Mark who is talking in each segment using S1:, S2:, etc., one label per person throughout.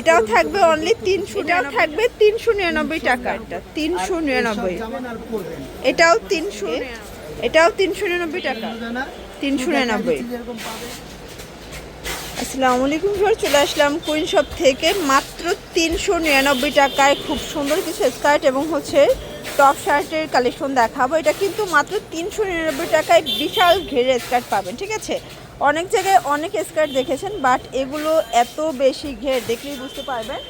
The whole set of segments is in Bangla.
S1: এটাও থাকবে অনলি তিনশো এটাও থাকবে তিনশো নিরানব্বই টাকা এটা তিনশো নিরানব্বই। এটাও তিনশো এটাও তিনশো নিরানব্বই টাকা। তিনশো নিরানব্বই। আসসালামু আলাইকুম স্যার চলে আসলাম কুইন শপ থেকে। মাত্র তিনশো নিরানব্বই টাকায় খুব সুন্দর কিছু স্কার্ট এবং হচ্ছে টপ শার্টের কালেকশন দেখাবো। এটা কিন্তু মাত্র তিনশো নিরানব্বই টাকায় বিশাল ঘেরে স্কার্ট পাবেন ঠিক আছে? অনেক জায়গায় অনেক স্কার্ট দেখেছেন বাট এগুলো এত বেশি ঘের দেখলেই বুঝতে পারবেন।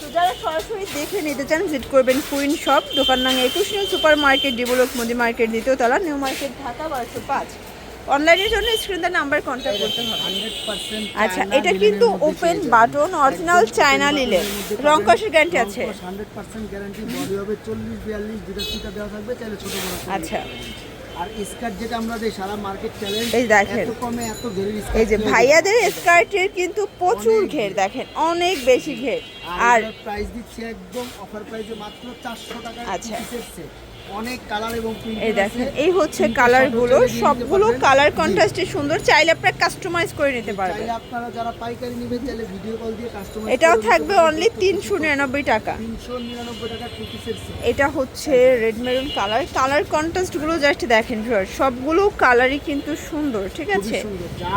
S1: তো যারা সরাসরি দেখে নিতে চান ভিজিট করবেন কুইন শপ দোকান নাম একুশ new super market D block Modi market দ্বিতীয় তলা নিউ মার্কেট ঢাকা বারোশো পাঁচ। অনলাইনের জন্য স্ক্রিন নাম্বার কন্ট্যাক্ট করতে হবে। আচ্ছা এটা কিন্তু open button original China linen রং কষের গ্যারান্টি আছে।
S2: হান্ড্রেড পার্সেন্ট গ্যারান্টি বডি হবে দুটো দেওয়া থাকবে চাইলে ছোট বড়
S1: আচ্ছা।
S2: আর স্কার্ট যেটা আমরা দেই সারা মার্কেট চ্যালেঞ্জ
S1: এই দেখেন।
S2: এত কমে এত ঘেরের
S1: এই যে ভাইয়াদের স্কার্টের কিন্তু প্রচুর ঘের দেখেন অনেক বেশি ঘের আর
S2: আর প্রাইস দিচ্ছে একদম অফার প্রাইসে মাত্র 400 টাকা
S1: আচ্ছা। এই দেখেন এই হচ্ছে কালারগুলো সবগুলো কালার কন্ট্রাস্টে সুন্দর। চাইলে আপনারা কাস্টমাইজ করে নিতে পারবেন।
S2: আপনারা যারা পাইকারি নেবেন চাইলে ভিডিও কল দিয়ে কাস্টমার
S1: এটাও থাকবে অনলি তিনশো নিরানব্বই টাকা।
S2: 399
S1: এটা হচ্ছে রেড মেরুন কালার কালার কন্ট্রাস্টগুলো জাস্ট দেখেন ভিউয়ার সবগুলো কালারই কিন্তু সুন্দর ঠিক আছে?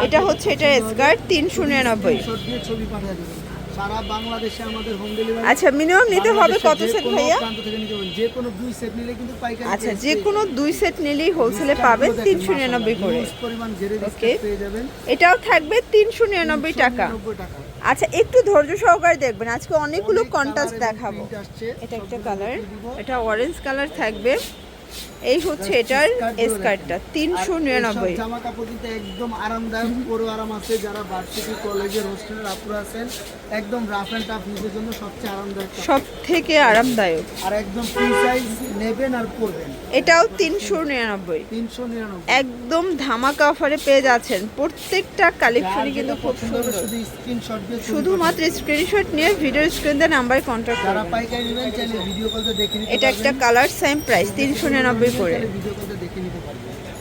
S1: এটা হচ্ছে এটা স্কার্ট তিনশো নিরানব্বই।
S2: শট দিয়ে ছবি পাঠিয়ে দেবেন। সারা বাংলাদেশে আমাদের হোম ডেলিভারি
S1: আচ্ছা মিনিমাম নিতে হবে কত সেট ভাইয়া?
S2: যে কোনো দুই সেট নিলে কিন্তু পাইকারি
S1: আচ্ছা যে কোনো দুই সেট নিলেই হোলসেলে পাবেন
S2: দেখেন,
S1: তিনশো
S2: মাশাআল্লাহ,
S1: নিরানব্বই করে।
S2: পরিমাণ জেরে. পেয়ে যাবেন।
S1: এটাও থাকবে তিনশো নিরানব্বই টাকা।
S2: 399 টাকা।
S1: আচ্ছা একটু ধৈর্য সহকারে দেখবেন আজকে অনেকগুলো
S2: অনেক
S1: কন্ট্রাস্ট দেখাবো। এটা একটা কালার এটা অরেঞ্জ কালার থাকবে। এই হচ্ছে এটার স্কার্টটা তিনশো নিরানব্বই।
S2: জামা কাপড় একদম আরামদায়ক পুরো আরাম আছে। যারা ভার্সিটি কলেজের হোস্টেলের আছেন একদম রাফ এন্ড টাফ ইউজের জন্য সবচেয়ে আরামদায়ক
S1: সব থেকে আরামদায়ক।
S2: আর একদম ফ্রি সাইজ নেবেন আর পরবেন।
S1: এটাও তিনশো নিরানব্বই।
S2: তিনশো নিরানব্বই।
S1: একদম ধামাকা অফারে পেয়ে যাচ্ছেন। প্রত্যেকটা কালেকশনই কিন্তু খুব সুন্দর।
S2: শুধু স্ক্রিনশট দিয়ে
S1: শুধুমাত্র স্ক্রিনশট নিয়ে ভিডিও স্ক্রিন দিয়ে নাম্বার কন্ট্যাক্ট
S2: যারা পাইকারি নেবেন চাইলে ভিডিও কলতে দেখে নিতে
S1: এটা একটা কালার সেম প্রাইস তিনশো নিরানব্বই করে।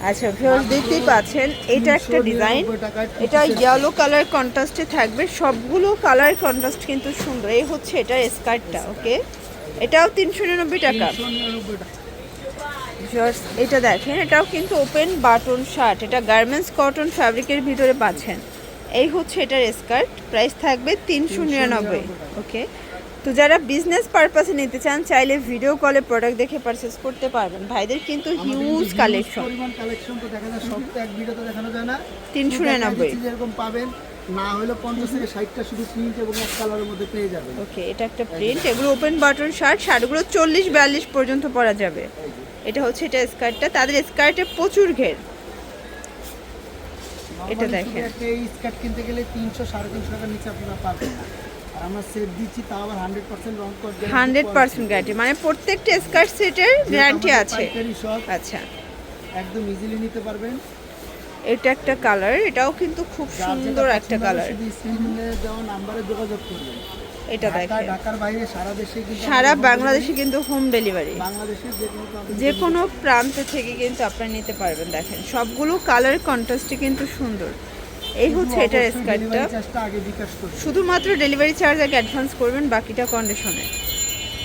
S1: আচ্ছা ভিউয়ার্স দেখতেই পাচ্ছেন এটা একটা ডিজাইন
S2: 399 টাকায় two
S1: এটা ইয়েলো কালার কন্ট্রাস্টে থাকবে। সবগুলো কালার কন্ট্রাস্ট কিন্তু সুন্দর। এই হচ্ছে এটার স্কার্টটা ওকে এটাও তিনশো নিরানব্বই টাকা।
S2: 399
S1: এটা দেখেন এটাও কিন্তু ওপেন বাটন শার্ট এটা গার্মেন্টস কটন ফ্যাব্রিকের ভিতরে পাচ্ছেন। এই হচ্ছে এটার স্কার্ট প্রাইস থাকবে তিনশো নিরানব্বই ওকে তো যারা বিজনেস পারপাসে নিতে চান চাইলে ভিডিও কলে প্রোডাক্ট দেখে পারচেস করতে পারবেন। ভাইদের কিন্তু হিউজ কালেকশন
S2: পরিমাণ কালেকশন তো দেখা যায় সব এক ভিডিওতে দেখানো যায় না।
S1: 399
S2: শুধু যেরকম পাবেন না হলে পঞ্চাশ থেকে ষাটটা শুধু প্রিন্ট এবং এক কালারের মধ্যে পেয়ে যাবেন।
S1: ওকে এটা একটা প্রিন্ট এগুলো ওপেন বাটন শার্ট শার্টগুলো চল্লিশ বিয়াল্লিশ পর্যন্ত পরা যাবে। এটা হচ্ছে এটা স্কার্টটা তাদের স্কার্টে প্রচুর ঘের। এটা দেখেন।
S2: একটা এই স্কার্ট কিনতে গেলে তিনশো সাড়ে তিনশো টাকার নিচে আপনারা পাবেন না। আমরা সেট দিচ্ছি তাও আবার হান্ড্রেড পার্সেন্ট রং কট
S1: হান্ড্রেড পার্সেন্ট গ্যারান্টি মানে প্রত্যেকটা স্কার্ট সেটের গ্যারান্টি আছে। আচ্ছা।
S2: একদম ইজিলি নিতে পারবেন।
S1: এটা একটা কালার এটাও কিন্তু খুব সুন্দর একটা কালার
S2: নাম্বারে যোগাযোগ করবেন।
S1: এটা দেখেন।
S2: ঢাকার বাইরে সারা দেশে কিন্তু
S1: সারা বাংলাদেশে কিন্তু হোম ডেলিভারি
S2: যে কোনো
S1: যে কোনো প্রান্ত থেকে কিন্তু আপনারা নিতে পারবেন দেখেন। সবগুলো কালার কন্ট্রাস্টে কিন্তু সুন্দর। এই হচ্ছে এটার স্কার্টটা। শুধুমাত্র ডেলিভারি চার্জ আগে অ্যাডভান্স করবেন বাকিটা কন্ডিশনে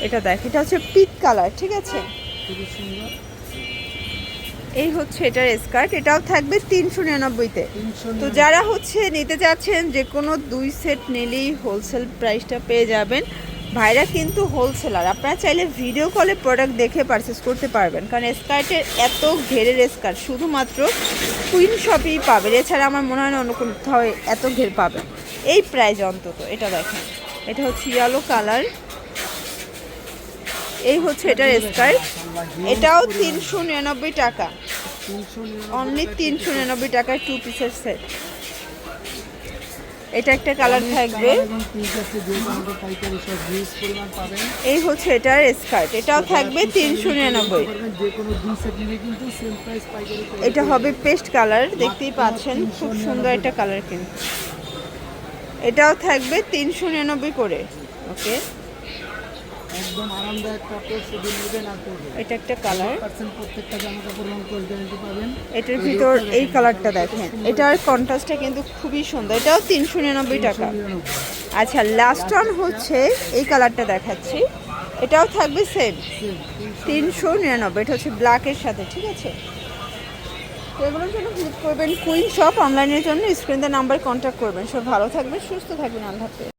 S1: এটা দেখ এটা হচ্ছে পিক কালার ঠিক আছে? এই হচ্ছে এটার স্কার্ট এটাও থাকবে তিনশো নিরানব্বইতে। তো যারা হচ্ছে নিতে চাচ্ছেন যে কোনো দুই সেট নিলেই হোলসেল প্রাইসটা পেয়ে যাবেন। ভাইরা কিন্তু হোলসেলার আপনারা চাইলে ভিডিও কলে প্রোডাক্ট দেখে পারচেস করতে পারবেন। কারণ স্কার্টের এত ঘেরের স্কার্ট শুধুমাত্র কুইন শপেই পাবেন এছাড়া আমার মনে হয় না অন্য কোথাও এত ঘের পাবেন এই প্রাইস অন্তত এটা দেখেন। এটা হচ্ছে ইয়েলো কালার এই হচ্ছে এটার স্কার্ট এটাও তিনশো নিরানব্বই টাকা। অনলি তিনশো নিরানব্বই টাকায় টু পিসের সেট এটা একটা কালার থাকবে। এই হচ্ছে এটার স্কার্ট। এটাও থাকবে তিনশো নিরানব্বই। এটা হবে পেস্ট কালার, দেখতেই পাচ্ছেন, খুব সুন্দর একটা কালার কিন্তু। এটাও থাকবে তিনশো নিরানব্বই করে। ওকে।
S2: একদম আরামদায়ক কাপড় শুধু নেবেন আর করবেন
S1: এটা একটা কালার
S2: পার্সেন্ট প্রত্যেকটা জামা কাপড় রং গ্যারান্টি পাবেন
S1: এটার ভিতর এই কালারটা দেখেন। এটার কন্ট্রাস্টটা কিন্তু খুবই সুন্দর। এটাও তিনশো নিরানব্বই টাকা। আচ্ছা লাস্ট ওয়ান হচ্ছে এই কালারটা দেখাচ্ছি। এটাও থাকবে সেম তিনশো নিরানব্বই। এটা হচ্ছে ব্ল্যাকের সাথে ঠিক আছে? এগুলোর জন্য ভিজিট করবেন কুইন শপ অনলাইনের জন্য স্ক্রিনতে নাম্বার কন্ট্যাক্ট করবেন। সব ভালো থাকবেন সুস্থ থাকবেন আল্লাহ